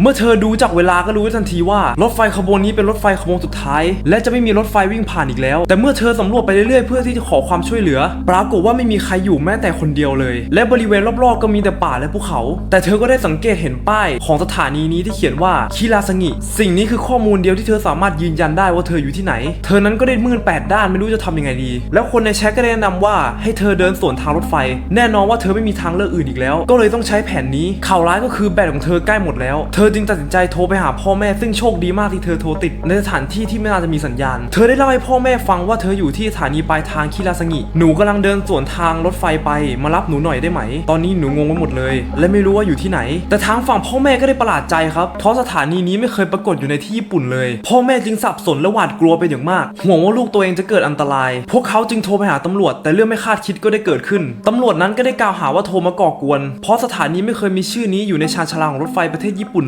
เมื่อเธอดูจากเวลาก็รู้ทันทีว่ารถไฟขบวนนี้เป็นรถไฟขบวนสุดท้าย และจะไม่มีรถไฟวิ่งผ่านอีกแล้ว แต่เมื่อเธอสำรวจไปเรื่อยๆเพื่อที่จะขอความช่วยเหลือ ปรากฏว่าไม่มีใครอยู่แม้แต่คนเดียวเลย และบริเวณรอบๆก็มีแต่ป่าและภูเขา แต่เธอก็ได้สังเกตเห็นป้ายของสถานีนี้ที่เขียนว่าคิราสงิ สิ่งนี้คือข้อมูลเดียวที่เธอสามารถยืนยันได้ว่าเธออยู่ที่ไหน เธอนั้นก็ได้มืดแปดด้านไม่รู้จะทำยังไงดี แล้วคนในแชทก็ได้แนะนำว่าให้เธอเดินสวนทางรถไฟ แน่นอนว่าเธอไม่มีทางเลือกอื่นอีกแล้ว ก็เลยต้องใช้แผนนี้ข่าวร้ายก็คือแบตของเธอใกล้หมดแล้วเธอจึงตัดสินใจโทรไปหาพ่อแม่ซึ่งโชคดีมากที่เธอโทรติด ในสถานที่ที่ไม่น่าจะมีสัญญาณ เธอได้เล่าให้พ่อแม่ฟังว่าเธออยู่ที่สถานีปลายทางคิราสงิ หนูกำลังเดินสวนทางรถไฟไป มารับหนูหน่อยได้ไหม ตอนนี้หนูงงไปหมดเลย และไม่รู้ว่าอยู่ที่ไหน แต่ทางฝั่งพ่อแม่ก็ได้ประหลาดใจครับเพราะสถานีนี้ไม่เคยปรากฏอยู่ในที่ญี่ปุ่นเลย พ่อแม่จึงสับสนและหวาดกลัวเป็นอย่างมากห่วงว่าลูกตัวเองจะเกิดอันตราย พวกเขาจึงโทรไปหาตำรวจ แต่เรื่องไม่คาดคิดก็ได้เกิดขึ้นตำรวจนั้นก็ได้กล่าวหาว่าโทรมาก่อกวน เพราะสถานีไม่เคยมีชื่อนี้อยู่ในชานชาลาของรถไฟประเทศญี่ปุ่น